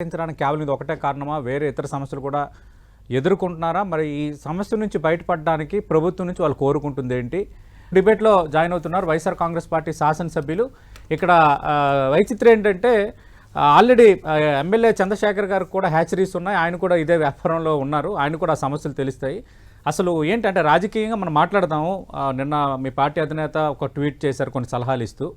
పరిష్కరించడానికి కేవలం ఇది ఒకటే కారణమా? వేరే ఇతర సమస్యలు కూడా ఎదుర్కొంటున్నారా? మరి ఈ సమస్య నుంచి బయటపడడానికి ప్రభుత్వం నుంచి వాళ్ళు కోరుకుంటుంది ఏంటి? డిబేట్లో జాయిన్ అవుతున్నారు వైఎస్ఆర్ కాంగ్రెస్ పార్టీ శాసనసభ్యులు. ఇక్కడ వైచిత్రం ఏంటంటే ఆల్రెడీ ఎమ్మెల్యే చంద్రశేఖర్ గారికి కూడా హ్యాచరీస్ ఉన్నాయి. ఆయన కూడా ఇదే వ్యాపారంలో ఉన్నారు. ఆయన కూడా ఆ సమస్యలు తెలుస్తాయి. అసలు ఏంటంటే రాజకీయంగా మనం మాట్లాడదాము నిన్న మీ పార్టీ అధినేత ఒక ట్వీట్ చేశారు కొన్ని సలహాలు ఇస్తూ.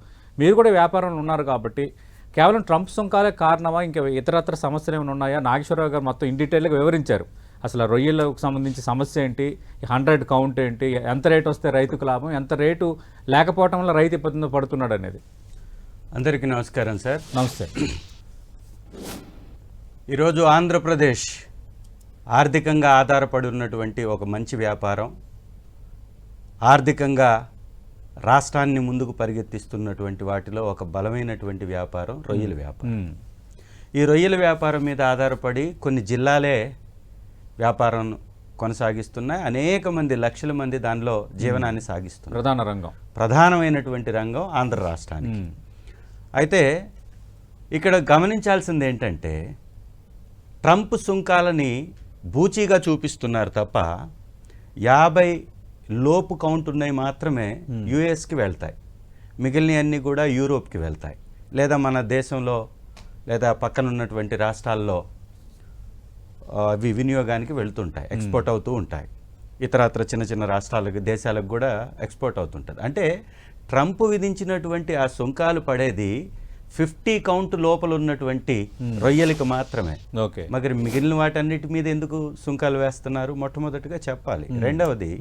మీరు కూడా వ్యాపారంలో ఉన్నారు కాబట్టి కేవలం ట్రంప్ సుంకాలే కారణమా ఇంకా ఇతరత్ర సమస్యలు ఏమైనా ఉన్నాయా? నాగేశ్వరరావు గారు మొత్తం ఇన్ డీటెయిల్గా వివరించారు. అసలు రొయ్యలకు సంబంధించి సమస్య ఏంటి? హండ్రెడ్ కౌంట్ ఏంటి? ఎంత రేటు వస్తే రైతుకు లాభం? ఎంత రేటు లేకపోవటం వల్ల రైతు ఇబ్బంది పడుతున్నాడు అనేది. అందరికీ నమస్కారం సార్. నమస్తే. ఈరోజు ఆంధ్రప్రదేశ్ ఆర్థికంగా ఆధారపడి ఉన్నటువంటి ఒక మంచి వ్యాపారం. ఆర్థికంగా రాష్ట్రాన్ని ముందుకు పరిగెత్తిస్తున్నటువంటి వాటిలో ఒక బలమైనటువంటి వ్యాపారం రొయ్యల వ్యాపారం. ఈ రొయ్యల వ్యాపారం మీద ఆధారపడి కొన్ని జిల్లాలే వ్యాపారం కొనసాగిస్తున్నాయి. అనేక మంది లక్షల మంది దానిలో జీవనాన్ని సాగిస్తున్నారు ప్రధాన రంగం. ప్రధానమైనటువంటి రంగం ఆంధ్ర రాష్ట్రానికి. అయితే ఇక్కడ గమనించాల్సింది ఏంటంటే ట్రంప్ సుంకాలని బూచీగా చూపిస్తున్నారు తప్ప యాభై లోపు కౌంట్ ఉన్నాయి మాత్రమే యుఎస్కి వెళ్తాయి. మిగిలినవన్నీ కూడా యూరోప్కి వెళ్తాయి. లేదా మన దేశంలో లేదా పక్కన ఉన్నటువంటి రాష్ట్రాల్లో అవి వినియోగానికి వెళ్తుంటాయి ఎక్స్పోర్ట్ అవుతూ ఉంటాయి. ఇతరత్ర చిన్న చిన్న రాష్ట్రాలకు దేశాలకు కూడా ఎక్స్పోర్ట్ అవుతుంటుంది. అంటే ట్రంప్ విధించినటువంటి ఆ సుంకాలు పడేది ఫిఫ్టీ కౌంట్ లోపల ఉన్నటువంటి రొయ్యలకు మాత్రమే. ఓకే. మరి మిగిలిన వాటన్నిటి మీద ఎందుకు సుంకాలు వేస్తున్నారు? మొట్టమొదటిగా చెప్పాలి. రెండవది.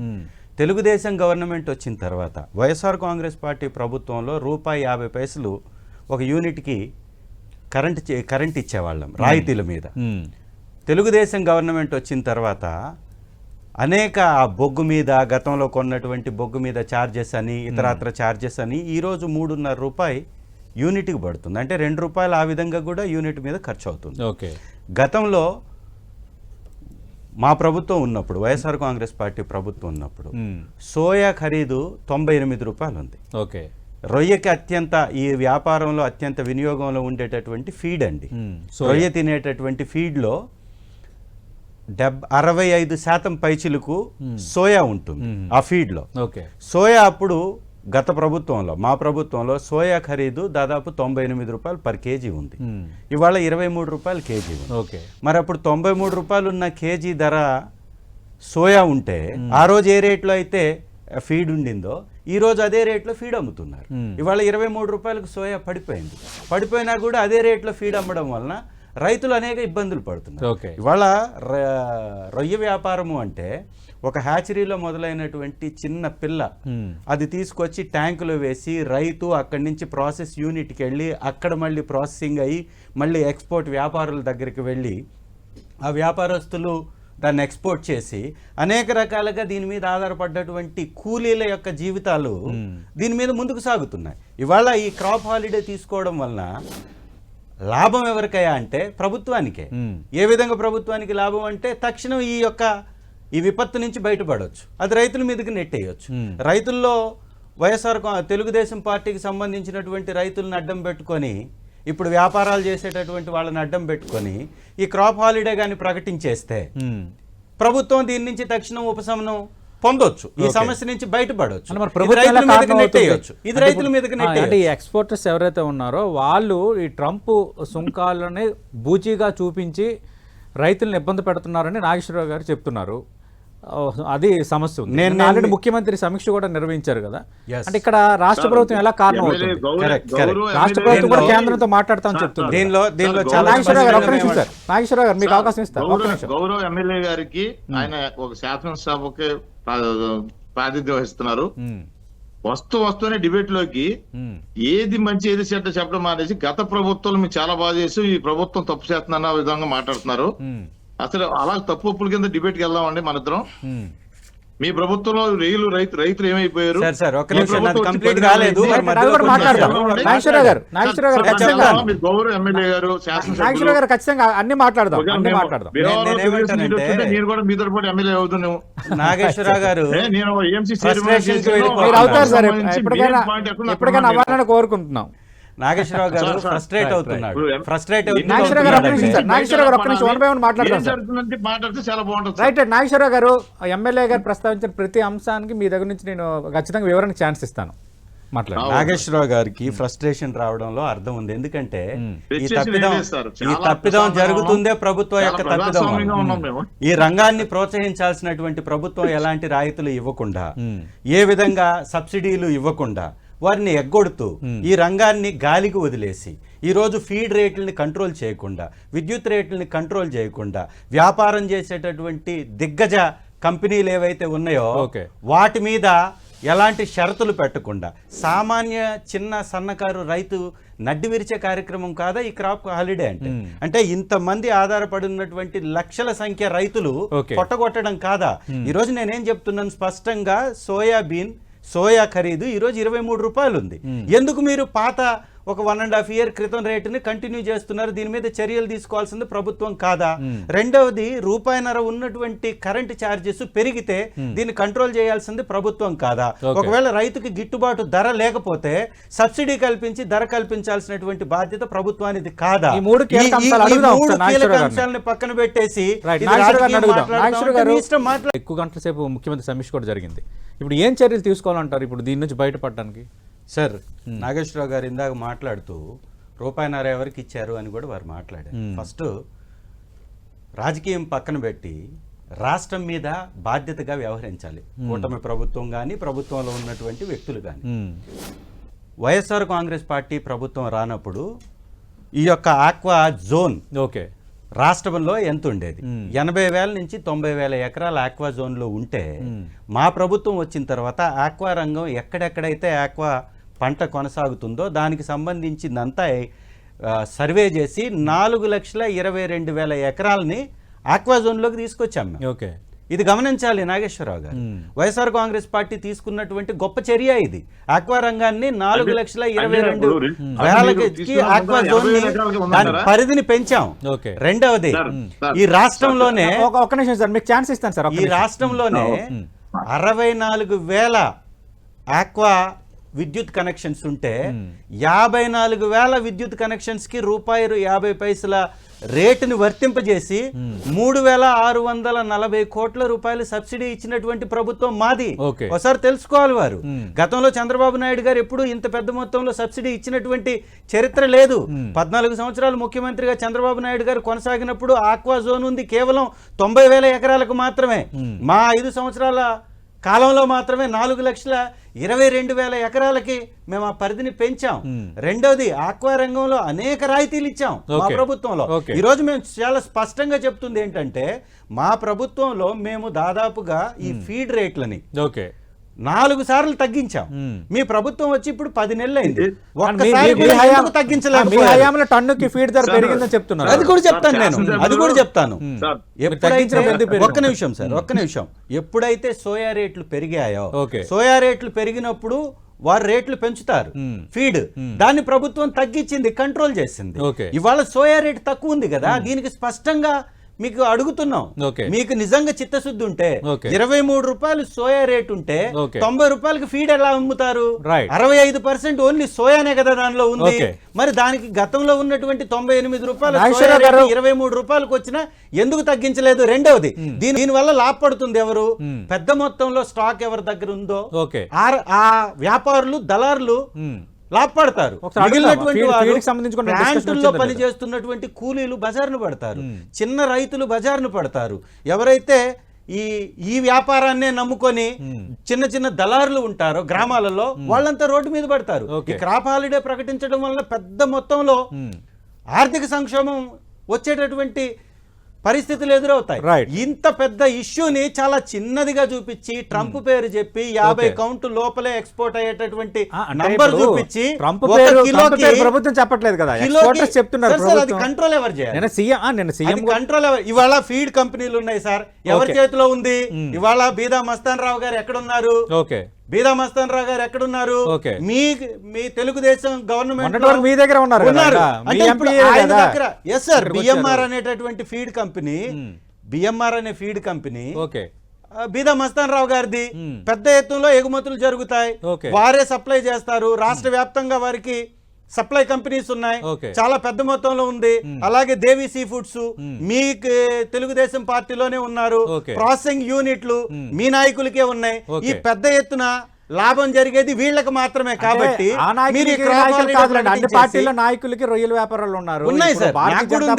తెలుగుదేశం గవర్నమెంట్ వచ్చిన తర్వాత వైఎస్ఆర్ కాంగ్రెస్ పార్టీ ప్రభుత్వంలో రూపాయి యాభై పైసలు ఒక యూనిట్కి కరెంట్ కరెంట్ ఇచ్చేవాళ్ళం రాయితీల మీద. తెలుగుదేశం గవర్నమెంట్ వచ్చిన తర్వాత అనేక ఆ బొగ్గు మీద గతంలో కొన్నటువంటి బొగ్గు మీద ఛార్జెస్ అని ఇతరత్ర ఛార్జెస్ అని ఈరోజు మూడున్నర రూపాయి యూనిట్కి పడుతుంది. అంటే రెండు రూపాయలు ఆ విధంగా కూడా యూనిట్ మీద ఖర్చు అవుతుంది. ఓకే. గతంలో మా ప్రభుత్వం ఉన్నప్పుడు వైఎస్ఆర్ కాంగ్రెస్ పార్టీ ప్రభుత్వం ఉన్నప్పుడు. సోయా ఖరీదు తొంభై ఎనిమిది రూపాయలు ఉంది ఓకే. రొయ్యకి అత్యంత ఈ వ్యాపారంలో అత్యంత వినియోగంలో ఉండేటటువంటి ఫీడ్ అండి. రొయ్య తినేటటువంటి ఫీడ్లో డెబ్ అరవై ఐదు శాతం పైచిలకు సోయా ఉంటుంది. ఆ ఫీడ్లో. ఓకే. సోయా అప్పుడు గత ప్రభుత్వంలో మా ప్రభుత్వంలో సోయా ఖరీదు దాదాపు తొంభై ఎనిమిది రూపాయలు పర్ కేజీ ఉంది. ఉమ్. ఇవాళ ఇరవై మూడు రూపాయలు కేజీ ఉంది. ఓకే. మరి అప్పుడు తొంభై మూడు రూపాయలు ఉన్న కేజీ ధర సోయా ఉంటే ఆ రోజు ఏ రేట్లో అయితే ఫీడ్ ఉండిందో ఈ రోజు అదే రేట్లో ఫీడ్ అమ్ముతున్నారు. మ్మ్. ఇవాళ ఇరవై మూడు రూపాయలకు సోయా పడిపోయింది. పడిపోయినా కూడా అదే రేట్లో ఫీడ్ అమ్మడం వలన రైతులు అనేక ఇబ్బందులు పడుతున్నారు. ఇవాళ రొయ్య వ్యాపారము అంటే ఒక హ్యాచరీలో మొదలైనటువంటి చిన్న పిల్ల. అది తీసుకొచ్చి ట్యాంకులో వేసి రైతు అక్కడి నుంచి ప్రాసెస్ యూనిట్కి వెళ్ళి అక్కడ మళ్ళీ ప్రాసెసింగ్ అయ్యి మళ్ళీ ఎక్స్పోర్ట్ వ్యాపారుల దగ్గరికి వెళ్ళి ఆ వ్యాపారస్తులు దాన్ని ఎక్స్పోర్ట్ చేసి అనేక రకాలుగా దీని మీద ఆధారపడ్డటువంటి కూలీల యొక్క జీవితాలు దీని మీద ముందుకు సాగుతున్నాయి. ఇవాళ ఈ క్రాప్ హాలిడే తీసుకోవడం వలన లాభం ఎవరికయ్యా అంటే ప్రభుత్వానికే. ఏ విధంగా ప్రభుత్వానికి లాభం అంటే తక్షణం ఈ యొక్క ఈ విపత్తు నుంచి బయటపడవచ్చు అది రైతుల మీదకి నెట్టేయచ్చు. రైతుల్లో వైఎస్ఆర్ తెలుగుదేశం పార్టీకి సంబంధించినటువంటి రైతులను అడ్డం పెట్టుకొని ఇప్పుడు వ్యాపారాలు చేసేటటువంటి వాళ్ళని అడ్డం పెట్టుకొని ఈ క్రాప్ హాలిడే కానీ ప్రకటించేస్తే. ప్రభుత్వం దీని నుంచి తక్షణం ఉపశమనం పొందొచ్చు. ఈ. సమస్య నుంచి బయటపడవచ్చు మరి ఇది ప్రభుత్వం రైతుల మీదకి ఇది అంటే రైతుల ఇప్పుడు- మీదకి ఆ, అంటే నెట్టేయచ్చు. ఈ ఎక్స్పోర్టర్స్ ఎవరైతే ఉన్నారో వాళ్ళు ఈ ట్రంప్ సుంకాలని బూచీగా చూపించి రైతులను ఇబ్బంది పెడుతున్నారని నాగేశ్వరరావు గారు చెప్తున్నారు. అది సమస్య ఉంది. నేను- నిన్న ఆల్రెడీ ముఖ్యమంత్రి సమీక్ష కూడా నిర్వహించారు కదా. అంటే ఇక్కడ రాష్ట్ర ప్రభుత్వం ఎలా కారణం అవుతుంది. రాష్ట్ర ప్రభుత్వం కూడా కేంద్రంతో మాట్లాడతామని చెప్తున్నారు. దీనిలో దీనిలో నాగేశ్వరరావు గారు ఒక్క స్పష్టంగా నిమిషం సార్. నాగేశ్వరరావు గారు మీకు అవకాశం ఇస్తా. ఒక్క గౌరవ ఎమ్మెల్యే గారికి ఆయన ఒక శాసనసభకి ప్రాతినిధ్యం వహిస్తున్నారు. వస్తూ వస్తూనే డిబేట్లోకి ఏది మంచి ఏది చెడ్డ చెప్పడం మానేసి గత ప్రభుత్వాలు మీరు చాలా బాగా చేసి ఈ ప్రభుత్వం తప్పు చేస్తుందన్న విధంగా మాట్లాడుతున్నారు. అసలు అలా తప్పు ఒప్పుల కింద డిబేట్కి వెళ్దామండి మన ఇద్దరం. మీ ప్రభుత్వంలో రైలు రైతు రైతులు ఏమైపోయారు? సార్, సార్, ఒక్క మీ నిమిషం, complete పది కాలేదు. మరి. నాగేశ్వరరావు గారు నాగేశ్వరరావు గారు ఖచ్చితంగా. మీరు గౌరవ ఎమ్మెల్యే గారు శాసనసభ్యులు. నాగేశ్వరరావు గారు ఖచ్చితంగా అన్ని మాట్లాడదాం అన్ని మాట్లాడదాం. నేను ఏమంటానంటే- నేను కూడా మీతో పాటు ఎమ్మెల్యే అవుతున్నాను. నాగేశ్వరరావు గారు ఏ, నేను వెళ్ళిపోతున్నారు. మీరు అవుతారు సార్ ఎప్పటికైనా నాకు ఎప్పటికైనా అవ్వాలని కోరుకుంటున్నాం. నాగేశ్వరరావు గారు. ఫ్రస్ట్రేట్ రైట్, అవుతున్నాడు ఫ్రస్ట్రేట్ నాగేశ్వరరావు గారు ఒక్క నిమిషం సార్. నాగేశ్వరరావు గారు ఒక్క నిమిషం వన్ బై వన్ మాట్లాడదాం ఏం సార్. జరుగుతుందంటే మాట్లాడితే చాలా బాగుంటుంది సార్. రైట్ నాగేశ్వరరావు గారు ఎమ్మెల్యే గారు ప్రస్తావించిన ప్రతి అంశానికి మీ దగ్గర నుంచి నేను ఖచ్చితంగా వివరణ ఛాన్స్ ఇస్తాను మాట్లాడండి నాగేశ్వరరావు గారికి ఫ్రస్ట్రేషన్ రావడంలో అర్థం ఉంది ఎందుకంటే ఈ తెచ్చేసి తప్పిదం. ఈ తప్పిదం జరుగుతుందే. ప్రభుత్వం యొక్క తప్పిదం మేము. ఈ రంగాన్ని ప్రోత్సహించాల్సినటువంటి ప్రభుత్వం ఎలాంటి రాయితీలు ఇవ్వకుండా మ్మ్. ఏ విధంగా సబ్సిడీలు ఇవ్వకుండా వారిని ఎగ్గొడుతూ ఈ రంగాన్ని గాలికి వదిలేసి ఈ రోజు ఫీడ్ రేట్లని కంట్రోల్ చేయకుండా విద్యుత్ రేట్లని కంట్రోల్ చేయకుండా వ్యాపారం చేసేటటువంటి దిగ్గజ కంపెనీలు ఏవైతే ఉన్నాయో. వాటి మీద ఎలాంటి షరతులు పెట్టకుండా సామాన్య చిన్న సన్నకారు రైతు నడ్డి విరిచే కార్యక్రమం కాదా ఈ క్రాప్ హాలిడే అంటే. అంటే ఇంతమంది ఆధారపడి ఉన్నటువంటి లక్షల సంఖ్య రైతులు. కొట్టగొట్టడం కాదా ఈ రోజు నేనేం చెప్తున్నాను స్పష్టంగా సోయాబీన్ సోయా ఖరీదు ఈ రోజు ఇరవై మూడు రూపాయలు ఉంది ఎందుకు మీరు పాత ఒక వన్ అండ్ హాఫ్ ఇయర్ క్రితం రేటుని కంటిన్యూ చేస్తున్నారు. దీని మీద చర్యలు తీసుకోవాల్సింది ప్రభుత్వం కాదా? రెండవది రూపాయిన్నర ఉన్నటువంటి కరెంట్ ఛార్జెస్ పెరిగితే దీన్ని కంట్రోల్ చేయాల్సింది ప్రభుత్వం కాదా. ఒకవేళ రైతుకి గిట్టుబాటు ధర లేకపోతే సబ్సిడీ కల్పించి ధర కల్పించాల్సినటువంటి బాధ్యత ప్రభుత్వానికి కాదా? మూడు కీలక. అంశాలను పక్కన పెట్టేసి ఎక్కువ గంటల సేపు ముఖ్యమంత్రి సమీక్ష కూడా జరిగింది. ఇప్పుడు ఏం చర్యలు తీసుకోవాలంటారు? ఇప్పుడు దీని నుంచి బయటపడడానికి? సార్ నాగేశ్వరరావు గారు ఇందాక మాట్లాడుతూ రూపాయిన్నర ఎవరికి ఇచ్చారు అని కూడా వారు మాట్లాడారు. ఫస్ట్ రాజకీయం పక్కన పెట్టి రాష్ట్రం మీద బాధ్యతగా వ్యవహరించాలి. కూటమి ప్రభుత్వం కానీ ప్రభుత్వంలో ఉన్నటువంటి వ్యక్తులు కానీ. వైఎస్ఆర్ కాంగ్రెస్ పార్టీ ప్రభుత్వం రానప్పుడు ఈ యొక్క ఆక్వా జోన్ ఓకే. రాష్ట్రంలో ఎంత ఉండేది. ఎనభై వేల నుంచి తొంభై వేల ఎకరాల ఆక్వా జోన్లో ఉంటే. మా ప్రభుత్వం వచ్చిన తర్వాత ఆక్వా రంగం ఎక్కడెక్కడైతే ఆక్వా పంట కొనసాగుతుందో దానికి సంబంధించిందంతా సర్వే చేసి నాలుగు లక్షల ఇరవై రెండు వేల ఎకరాలని ఆక్వా జోన్లోకి తీసుకొచ్చాం మేము. ఓకే ఇది గమనించాలి నాగేశ్వరరావు గారు. వైఎస్ఆర్ కాంగ్రెస్ పార్టీ తీసుకున్నటువంటి గొప్ప చర్య ఇది ఆక్వా రంగాన్ని నాలుగు లక్షల ఇరవై రెండు వేలకి ఆక్వా జోన్? దాని పరిధిని పెంచాం ఓకే. రెండవది ఈ రాష్ట్రంలోనే ఒక ఒక్క నిమిషం సార్ మీకు ఛాన్స్ ఇస్తాను సార్ ఈ. రాష్ట్రంలోనే. అరవై నాలుగు వేల ఆక్వా విద్యుత్ కనెక్షన్స్ ఉంటే. యాభై నాలుగు వేల విద్యుత్ కనెక్షన్స్కి రూపాయి యాభై పైసల రేటుని వర్తింపజేసి మూడు వేల ఆరు వందల నలభై కోట్ల రూపాయలు సబ్సిడీ ఇచ్చినటువంటి ప్రభుత్వం మాది. ఒకసారి తెలుసుకోవాలి వారు. గతంలో చంద్రబాబు నాయుడు గారు ఎప్పుడు ఇంత పెద్ద మొత్తంలో సబ్సిడీ ఇచ్చినటువంటి చరిత్ర లేదు పద్నాలుగు సంవత్సరాలు ముఖ్యమంత్రిగా చంద్రబాబు నాయుడు గారు కొనసాగినప్పుడు ఆక్వా జోన్ ఉంది కేవలం తొంభై వేల ఎకరాలకు మాత్రమే మా ఐదు సంవత్సరాల కాలంలో మాత్రమే నాలుగు లక్షల ఇరవై రెండు వేల ఎకరాలకి మేము ఆ పరిధిని పెంచాం. రెండోది ఆక్వా రంగంలో అనేక రాయితీలు ఇచ్చాం మా. ప్రభుత్వంలో. ఓకే. ఈ రోజు మేము చాలా స్పష్టంగా చెప్తుంది ఏంటంటే మా ప్రభుత్వంలో మేము దాదాపుగా ఈ ఫీడ్ రేట్లని ఓకే. నాలుగు సార్లు తగ్గించాం. మీ ప్రభుత్వం వచ్చి ఇప్పుడు పది నెలలు అయింది ఒక్కసారి టన్నుకి ఫీడ్ ధర సార్, పెరిగిందని చెప్తున్నారు. అది కూడా చెప్తాను నేను. అది కూడా చెప్తాను? ఒక్క నిమిషం సార్ ఒక్క నిమిషం. ఎప్పుడైతే సోయా రేట్లు పెరిగాయో ఓకే. సోయా రేట్లు పెరిగినప్పుడు వారు రేట్లు పెంచుతారు. ఫీడ్. దాన్ని ప్రభుత్వం తగ్గించింది కంట్రోల్ చేసింది. ఇవాళ సోయా రేట్ తక్కువ ఉంది కదా దీనికి స్పష్టంగా మీకు అడుగుతున్నాం. మీకు నిజంగా చిత్తశుద్ధి ఉంటే. ఇరవై మూడు రూపాయలు సోయా రేట్ ఉంటే. తొంభై రూపాయలకి ఫీడ్ ఎలా అమ్ముతారు. అరవై ఐదు పర్సెంట్ ఓన్లీ సోయానే కదా దానిలో ఉంది. మరి దానికి గతంలో ఉన్నటువంటి తొంభై ఎనిమిది రూపాయల ఇరవై మూడు రూపాయలకు వచ్చినా ఎందుకు తగ్గించలేదు రెండవది దీని దీని వల్ల లాభపడుతుంది ఎవరు మ్మ్. పెద్ద మొత్తంలో స్టాక్ ఎవరి దగ్గర ఉందో ఆ- వ్యాపారులు దళారులు మ్మ్. లాభపడతారు. ప్లాంటుల్లో వచ్చిందా పని లేదా? చేస్తున్నటువంటి కూలీలు బజార్ను పడతారు. చిన్న రైతులు బజార్ను పడతారు. ఎవరైతే ఈ ఈ వ్యాపారాన్నే నమ్ముకొని చిన్న చిన్న దళారులు ఉంటారో గ్రామాలలో వాళ్ళంతా రోడ్డు మీద పడతారు. ఈ క్రాప్ హాలిడే ప్రకటించడం వల్ల పెద్ద మొత్తంలో. ఆర్థిక సంక్షోభం వచ్చేటటువంటి పరిస్థితులు ఎదురవుతాయి. ఇంత పెద్ద ఇష్యూని చాలా చిన్నదిగా చూపించి ట్రంప్ పేరు చెప్పి యాభై. కౌంట్ లోపలే ఎక్స్పోర్ట్ అయ్యేటటువంటి నంబర్ చూపించి ట్రంప్ ప్రభుత్వం చెప్పట్లేదు కదా. చెప్తున్నారు అది కంట్రోల్ ఎవరు చేయాలి? కంట్రోల్ ఎవరు? ఇవాళ ఫీడ్ కంపెనీలు ఉన్నాయి సార్ ఎవరి. చేతిలో ఉంది? ఇవాళ బీదా మస్తాన్ రావు గారు ఎక్కడున్నారు? ఓకే బీదా మస్తాన్ రావు గారు ఎక్కడున్నారు. మీ మీ తెలుగుదేశం గవర్నమెంట్ మీ దగ్గర ఉన్నారు. దగ్గర ఎస్ సార్ బిఎంఆర్. అనేటటువంటి ఫీడ్ కంపెనీ బిఎంఆర్ అనే feed company okay Beeda Mastan Rao గారిది మ్మ్. పెద్ద ఎత్తులో ఎగుమతులు జరుగుతాయి. వారే సప్లై చేస్తారు రాష్ట్ర వ్యాప్తంగా వారికి సప్లై కంపెనీస్ ఉన్నాయి. చాలా పెద్ద మొత్తంలో ఉంది. అలాగే దేవి సీ ఫుడ్స్ మీ క- తెలుగుదేశం పార్టీలోనే ఉన్నారు. ప్రాసెసింగ్ యూనిట్లు మీ నాయకులకే ఉన్నాయి. ఈ. పెద్ద ఎత్తున లాభం జరిగేది వీళ్ళకి మాత్రమే కాబట్టి. అన్ని పార్టీల నాయకులకి రొయ్యల వ్యాపారాలు ఉన్నారు ఉన్నాయి సార్.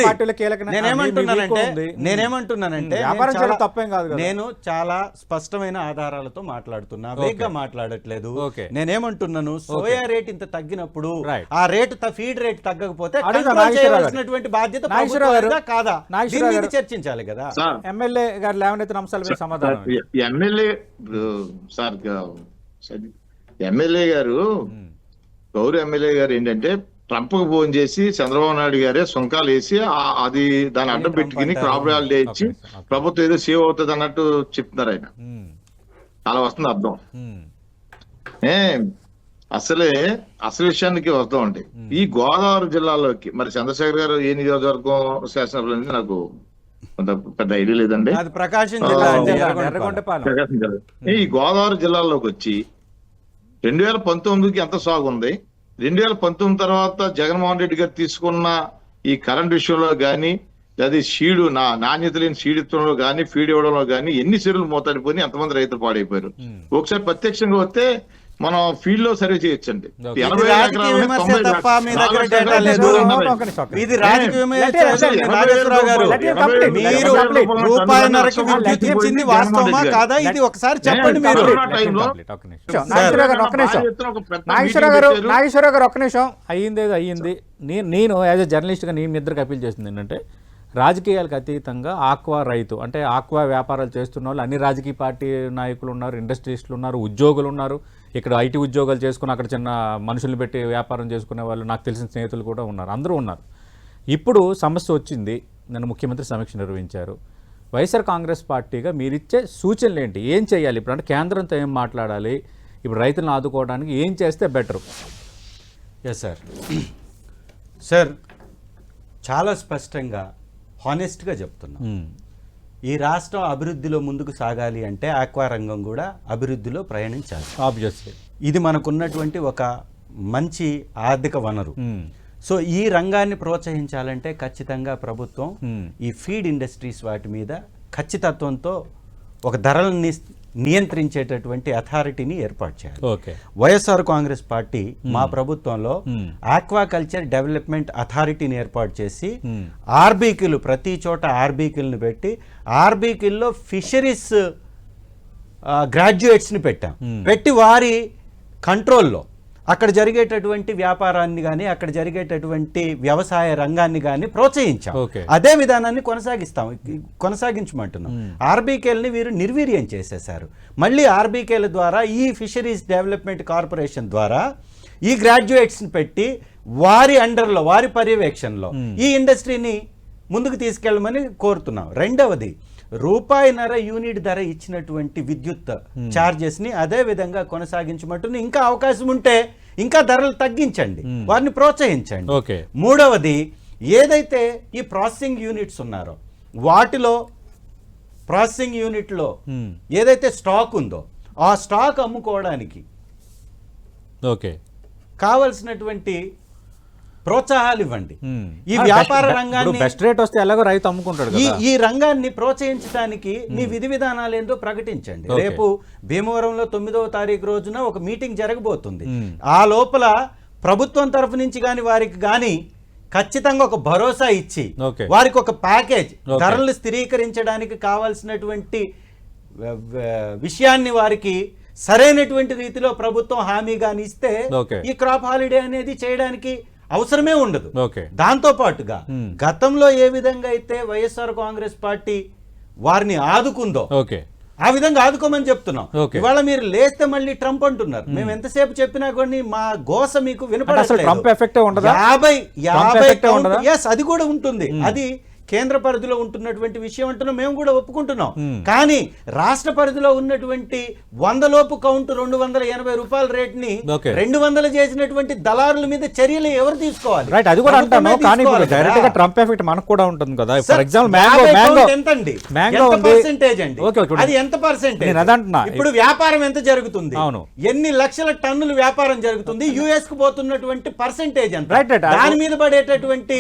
పార్టీలో కీలక నేనేమంటున్నానంటే. నేనేమంటున్నానంటే వ్యాపారం చాలా- తప్పేం కాదు కదా. నేను చాలా స్పష్టమైన ఆధారాలతో మాట్లాడుతున్నా వేగ్గా మాట్లాడట్లేదు. నేనేమంటున్నాను సోయా రేట్ ఇంత తగ్గినప్పుడు. ఆ రేటు ఫీడ్ రేట్ తగ్గకపోతే. చేయవలసినటువంటి బాధ్యత కాదా మీద. చర్చించాలి కదా ఎమ్మెల్యే గారు లేవనెత్తిన అంశాలపై సమాధానం ఎ- ఎమ్మెల్యే సరి- ఎమ్మెల్యే గారు గౌరవ ఎమ్మెల్యే గారు ఏంటంటే ట్రంప్కు ఫోన్ చేసి చంద్రబాబు నాయుడు గారే సుంకాలు వేసి అది దాన్ని అడ్డం పెట్టుకుని క్రాప్ హాలిడే ఇచ్చి. ప్రభుత్వం ఏదో సేవ్ అవుతుంది అన్నట్టు చెప్తున్నారు ఆయన. అలా వస్తుంది అర్థం. ఏ అసలే అసలు విషయానికి వస్తామండి ఈ గోదావరి జిల్లాలోకి మరి చంద్రశేఖర్ గారు ఏ నియోజకవర్గం శాసనసభ్యులు అనేది నాకు పెద్ద ఐడియా లేదండి. అది ప్రకాశం జిల్లా ఎర్రగొండపాలెం. ప్రకాశం జిల్లా. ఈ గోదావరి జిల్లాలోకి వచ్చి రెండు వేల పంతొమ్మిదికి ఎంత సాగు ఉంది? రెండు వేల పంతొమ్మిది తర్వాత జగన్మోహన్ రెడ్డి గారు తీసుకున్న ఈ కరెంట్ విషయంలో గానీ అది షీడు నా నాణ్యత లేని షీడ్ ఇవ్వడంలో గానీ ఫీడ్ ఇవ్వడంలో గానీ ఎన్ని చెరువులు మోతాడిపోయి ఎంతమంది రైతులు పాడైపోయారు? ఒకసారి ప్రత్యక్షంగా వస్తే మనం ఫీల్డ్లో సర్వే చేయొచ్చండి. ఇది గారు. మీరు. రూపాయిన్నరకి విద్యుత్. ఇచ్చింది వాస్తవమా కాదా? ఇది ఒకసారి చెప్పండి మీరు. నాగేశ్వరరావు గారు నాగేశ్వరరావు గారు ఒక్క నిమిషం. అయ్యింది. అయ్యింది నేను నేను యాజ్ ఎ జర్నలిస్ట్గా నేను నిద్రకు అప్పీల్ చేస్తుంది ఏంటంటే రాజకీయాలకు అతీతంగా ఆక్వా రైతు అంటే ఆక్వా వ్యాపారాలు చేస్తున్న వాళ్ళు అన్ని రాజకీయ పార్టీ నాయకులు ఉన్నారు ఇండస్ట్రీస్టులు ఉన్నారు ఉద్యోగులు ఉన్నారు. ఇక్కడ ఐటీ ఉద్యోగాలు చేసుకుని అక్కడ చిన్న మనుషుల్ని పెట్టి వ్యాపారం చేసుకునే వాళ్ళు నాకు తెలిసిన స్నేహితులు కూడా ఉన్నారు. అందరూ ఉన్నారు. ఇప్పుడు సమస్య వచ్చింది. నన్ను ముఖ్యమంత్రి సమీక్ష నిర్వహించారు. వైఎస్ఆర్ కాంగ్రెస్ పార్టీగా మీరిచ్చే సూచనలు ఏంటి? ఏం చేయాలి? ఇప్పుడు అంటే కేంద్రంతో ఏం మాట్లాడాలి? ఇప్పుడు రైతులను ఆదుకోవడానికి ఏం చేస్తే బెటర్? ఎస్ సార్ సార్ చాలా స్పష్టంగా హానెస్ట్గా చెప్తున్నాం. ఈ రాష్ట్రం అభివృద్ధిలో ముందుకు సాగాలి అంటే ఆక్వా రంగం కూడా అభివృద్ధిలో ప్రయాణించాలి. ఆబ్వియస్లీ ఇది మనకున్నటువంటి ఒక మంచి ఆర్థిక వనరు. సో ఈ రంగాన్ని ప్రోత్సహించాలంటే ఖచ్చితంగా ప్రభుత్వం Hmm. ఈ ఫీడ్ ఇండస్ట్రీస్ వాటి మీద ఖచ్చితత్వంతో ఒక ధరలను నియంత్రించేటటువంటి అథారిటీని ఏర్పాటు చేయాలి ఓకే వైఎస్ఆర్ కాంగ్రెస్ పార్టీ మా ప్రభుత్వంలో Hmm. ఆక్వాకల్చర్ డెవలప్మెంట్ అథారిటీని ఏర్పాటు చేసి Hmm. ఆర్బీకిలు ప్రతి చోట ఆర్బీకిల్ని పెట్టి ఆర్బీకిల్లో ఫిషరీస్ గ్రాడ్యుయేట్స్ని పెట్టాం Hmm. పెట్టి వారి కంట్రోల్లో అక్కడ జరిగేటటువంటి వ్యాపారాన్ని కానీ అక్కడ జరిగేటటువంటి వ్యవసాయ రంగాన్ని కానీ ప్రోత్సహించాం. అదే విధానాన్ని కొనసాగిస్తాం. కొనసాగించమంటున్నాం. ఆర్బీకేల్ని వీరు నిర్వీర్యం చేసేశారు. మళ్ళీ ఆర్బీకేల ద్వారా ఈ ఫిషరీస్ డెవలప్మెంట్ కార్పొరేషన్ ద్వారా ఈ గ్రాడ్యుయేట్స్ని పెట్టి వారి అండర్లో వారి పర్యవేక్షణలో ఈ ఇండస్ట్రీని ముందుకు తీసుకెళ్ళమని కోరుతున్నాం. రెండవది రూపాయిన్నర యూనిట్ ధర ఇచ్చినటువంటి విద్యుత్ ఛార్జెస్ని అదే విధంగా కొనసాగించమంటుంది ఇంకా అవకాశం ఉంటే ఇంకా ధరలు తగ్గించండి. వారిని ప్రోత్సహించండి. ఓకే. మూడవది ఏదైతే ఈ ప్రాసెసింగ్ యూనిట్స్ ఉన్నారో వాటిలో ప్రాసెసింగ్ యూనిట్లో ఏదైతే స్టాక్ ఉందో ఆ స్టాక్ అమ్ముకోవడానికి ఓకే. కావలసినటువంటి ప్రోత్సాహాలు ఇవ్వండి ఈ వ్యాపార రంగాన్ని బెస్ట్ రేట్ వస్తే ఎలాగో రైతు అమ్ముకుంటాడు ఈ రంగాన్ని ప్రోత్సహించడానికి మీ విధి విధానాలు ఏందో ప్రకటించండి. రేపు భీమవరంలో తొమ్మిదవ తారీఖు రోజున ఒక మీటింగ్ జరగబోతుంది. ఆ లోపల ప్రభుత్వం తరఫు నుంచి కానీ వారికి కానీ ఖచ్చితంగా ఒక భరోసా ఇచ్చి. వారికి ఒక ప్యాకేజ్. ధరలు స్థిరీకరించడానికి కావాల్సినటువంటి విషయాన్ని వారికి సరైనటువంటి రీతిలో ప్రభుత్వం హామీగాని ఇస్తే Okay. ఈ క్రాప్ హాలిడే అనేది చేయడానికి అవసరమే ఉండదు. ఓకే. దాంతో పాటుగా. గతంలో ఏ విధంగా అయితే వైఎస్ఆర్ కాంగ్రెస్ పార్టీ వారిని ఆదుకుందో ఓకే. ఆ విధంగా ఆదుకోమని చెప్తున్నాం. ఇవాళ మీరు లేస్తే మళ్ళీ ట్రంప్ అంటున్నారు. మేము. ఎంతసేపు చెప్పినా కొన్ని మా గోస మీకు ట్రంప్ వినపడట్లేదు. ఎఫెక్టే ఉండదా? యాభై యాభై? ఎస్ అది కూడా ఉంటుంది. అది కేంద్ర పరిధిలో ఉంటున్నటువంటి విషయం అంటున్నాం మేము కూడా ఒప్పుకుంటున్నాం కానీ రాష్ట్ర పరిధిలో ఉన్నటువంటి వంద లోపు కౌంట్ రెండు వందల ఎనభై రూపాయల రేట్ని Okay. రెండు వందలు చేసినటువంటి దళారుల మీద చర్యలు ఎవరు తీసుకోవాలి రైట్ అది కూడా అంటాను కానీ డైరెక్ట్గా. ట్రంప్ ఎఫెక్ట్ మనకు కూడా ఉంటుంది కదా ఫర్ ఎగ్జాంపుల్ మ్యాంగో మ్యాంగో ఎంతండి? మ్యాంగో పర్సెంటేజ్ అండి అది ఎంత పర్సెంటేజ్. ఇప్పుడు వ్యాపారం ఎంత జరుగుతుంది అవును. ఎన్ని లక్షల టన్నులు వ్యాపారం జరుగుతుంది యుఎస్కు పోతున్నటువంటి పర్సెంటేజ్ ఎంత. దాని మీద పడేటటువంటి.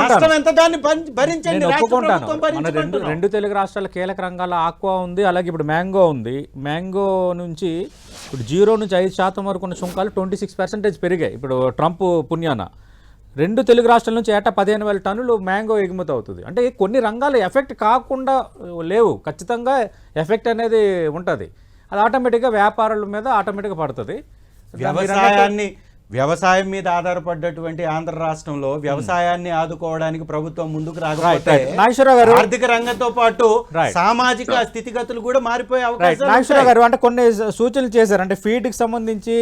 నష్టం ఎంత దాన్ని భరి- భరించండి నేను ఒప్పుకుంటాను. మన రెండు. రెండు తెలుగు రాష్ట్రాల కీలక రంగాల ఆక్వా ఉంది అలాగే ఇప్పుడు మ్యాంగో ఉంది. మ్యాంగో నుంచి ఇప్పుడు జీరో నుంచి ఐదు శాతం వరకు ఉన్న సుంకాలు ట్వంటీ సిక్స్ పర్సెంటేజ్ పెరిగాయి. ఇప్పుడు ట్రంప్ పుణ్యాన. రెండు తెలుగు రాష్ట్రాల నుంచి ఏటా పదిహేను వేల టన్నులు మ్యాంగో ఎగుమతి అవుతుంది. అంటే కొన్ని రంగాలు ఎఫెక్ట్ కాకుండా లేవు. ఖచ్చితంగా ఎఫెక్ట్ అనేది ఉంటుంది. అది ఆటోమేటిక్గా వ్యాపారుల మీద ఆటోమేటిక్గా పడుతుంది. వ్యవసాయాన్ని వ్యవసాయం మీద ఆధారపడ్డటువంటి ఆంధ్ర రాష్ట్రంలో వ్యవసాయాన్ని ఆదుకోవడానికి ప్రభుత్వం ముందుకు రాకపోతే గారు- ఆర్థిక రంగంతో పాటు. సామాజిక స్థితిగతులు కూడా మారిపోయే ఉంటాయి. గారు అంటే కొన్ని సూచనలు చేశారు అంటే ఫీడ్కి సంబంధించి